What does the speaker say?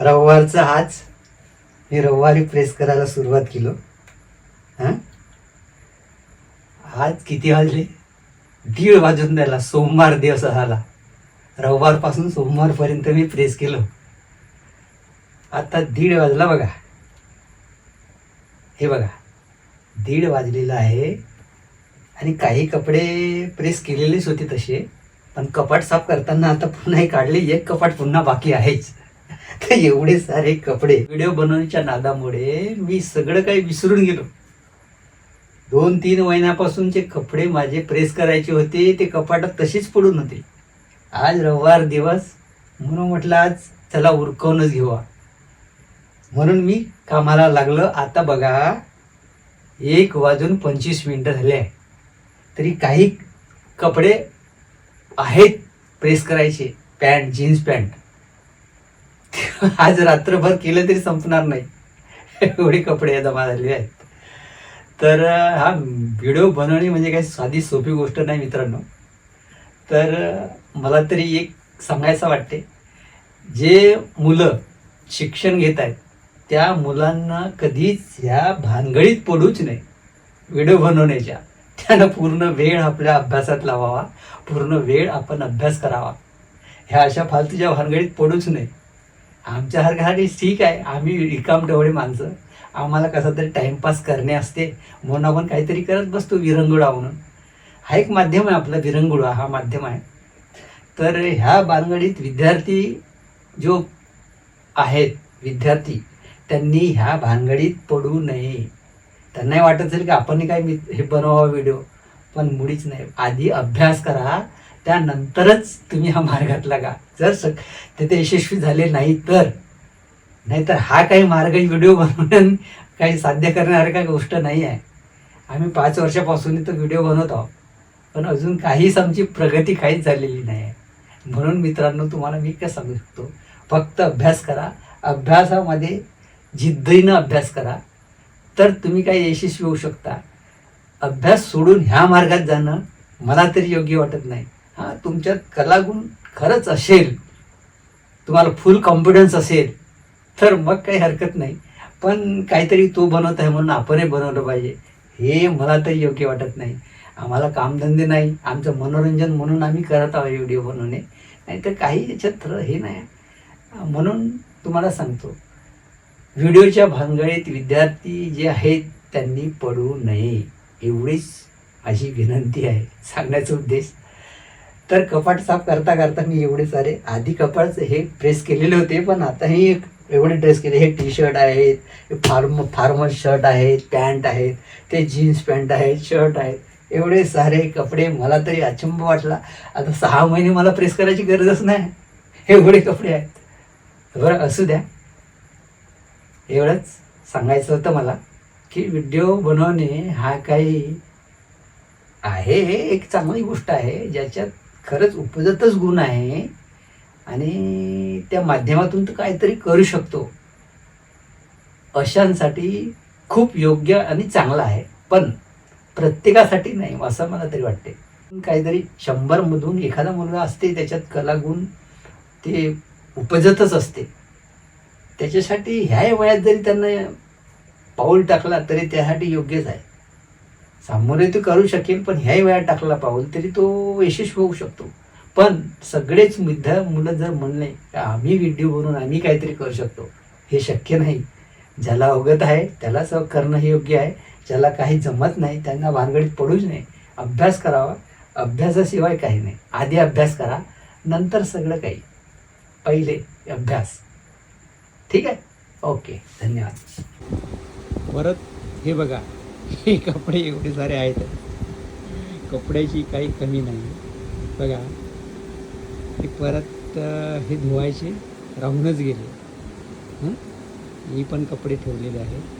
रविवारचा आज मी रविवारी प्रेस करायला सुरुवात केलो. हां? आज किती वाजले? दीड वाजून द्यायला सोमवार दिवस झाला. रविवारपासून सोमवारपर्यंत मी प्रेस केलो. आता दीड वाजला बघा. हे बघा. दीड वाजलेलं आहे. आणि काही कपडे प्रेस केलेलेच होते तसे. पण कपाट साफ करताना आता पुन्हा हे काढले एक कपाट पुन्हा बाकी आहेच. तर एवढे सारे कपडे व्हिडिओ बनवण्याच्या नादामुळे मी सगळं काही विसरून गेलो. दोन तीन महिन्यापासूनचे कपडे माझे प्रेस करायचे होते ते कपाटात तसेच पडून होते. आज रविवार दिवस म्हणून म्हटलं आज चला उरकवूनच घेऊ म्हणून मी कामाला लागलो. आता बघा एक वाजून पंचवीस मिनटं झाले आहे. तरी काही कपडे आहेत प्रेस करायचे. पॅन्ट जीन्स पॅन्ट आज रात्रभर केलं तरी संपणार नाही. एवढे कपडे जमा झालेले आहेत. तर हा व्हिडिओ बनवणे म्हणजे काही साधी सोपी गोष्ट नाही मित्रांनो. तर मला तरी एक सांगायचं वाटते. जे मुलं शिक्षण घेत आहेत त्या मुलांना कधीच ह्या भानगडीत पडूच नाही व्हिडिओ बनवण्याच्या. त्यांना पूर्ण वेळ आपल्या अभ्यासात लावावा. पूर्ण वेळ आपण अभ्यास करावा. ह्या अशा फालतूच्या भानगडीत पडूच नाही आमच्यासारख्यासाठी ठीक आहे. आम्ही रिकाम डवळे माणसं. आम्हाला कसा तरी टाईमपास करणे असते. म्हणून आपण काहीतरी करत बसतो विरंगुळा म्हणून. हा एक माध्यम आहे आपला विरंगुळा हा माध्यम आहे. तर ह्या भानगडीत विद्यार्थी जो आहेत विद्यार्थी त्यांनी ह्या भानगडीत पडू नये. त्यांनाही वाटत असेल की आपण काय मी हे बनवावा व्हिडिओ पण मुळीच नाही. आधी अभ्यास करा. त्यानंतरच तुम्ही हा मार्गात लागा. जर सक तिथे यशस्वी झाले नाही तर. नाहीतर हा काही मार्ग व्हिडिओ बनवून काही साध्य करणाऱ्या गोष्ट नाही आहे. आम्ही पाच वर्षापासून तो व्हिडिओ बनवत आहोत. पण अजून काहीच आमची प्रगती काहीच झालेली नाही आहे. म्हणून मित्रांनो तुम्हाला मी काय सांगू शकतो फक्त अभ्यास करा. अभ्यासामध्ये जिद्दीनं अभ्यास करा. तर तुम्ही काही यशस्वी होऊ शकता. अभ्यास सोडून ह्या मार्गात जाणं मला तरी योग्य वाटत नाही. हां तुमच्यात कलागुण खरंच असेल तुम्हाला फुल कॉन्फिडन्स असेल तर मग काही हरकत नाही. पण काहीतरी तो बनवत आहे म्हणून आपणही बनवलं पाहिजे. हे मला तरी योग्य वाटत नाही. आम्हाला कामधंदे नाही. आमचं मनोरंजन म्हणून आम्ही करत आहोत व्हिडिओ बनवणे. नाहीतर काही याच्यात हे नाही. म्हणून तुम्हाला सांगतो व्हिडिओच्या भानगडीत विद्यार्थी जे आहेत त्यांनी पडू नये. एवढीच माझी विनंती आहे. सांगण्याचा उद्देश. तर कपाट साफ करता करता मी एवढे सारे आधी कपाट हे प्रेस केलेले होते पण आताही एक एवढे ड्रेस केले. हे टी शर्ट आहेत हे फार्म फार्मल शर्ट आहेत पॅन्ट आहेत ते जीन्स पॅन्ट आहेत शर्ट आहेत. एवढे सारे कपडे मला तरी अचंब वाटला. आता सहा महिने मला प्रेस करायची गरजच नाही. एवढे कपडे आहेत. बरं असू द्या. एवढंच सांगायचं होतं मला की व्हिडिओ बनवणे हा काही आहे एक चांगली गोष्ट आहे ज्याच्यात खरंच उपजतच गुण आहे आणि त्या माध्यमातून तर काहीतरी करू शकतो. अशांसाठी खूप योग्य आणि चांगला आहे. पण प्रत्येकासाठी नाही असं मला तरी वाटते काहीतरी शंभरमधून एखादा मुलगा असते त्याच्यात कलागुण ते उपजतच असते. त्याच्यासाठी ह्या वयात जरी त्यांना पाऊल टाकला तरी त्यासाठी योग्यच आहे. सामोरे तो करू शकेल पण ह्याही वयात टाकला पाऊल तरी तो यशस्वी होऊ शकतो. पण सगळेच विद्या मुलं जर म्हणले की आम्ही व्हिडिओ बनवून आम्ही काहीतरी करू शकतो. हे शक्य नाही. ज्याला अवगत आहे त्यालाच करणं हे योग्य आहे. ज्याला काही जमत नाही त्यांना भानगडीत पडूच नाही अभ्यास करावा. अभ्यासाशिवाय काही नाही. आधी अभ्यास करा नंतर सगळं काही. पहिले अभ्यास. ठीक आहे? ओके. धन्यवाद. परत हे बघा. हे कपडे एवढे सारे आहेत. कपड्याची काही कमी नाही. बघा हे परत हे धुवायचे राहूनच गेले. मी पण कपडे ठेवलेले आहेत.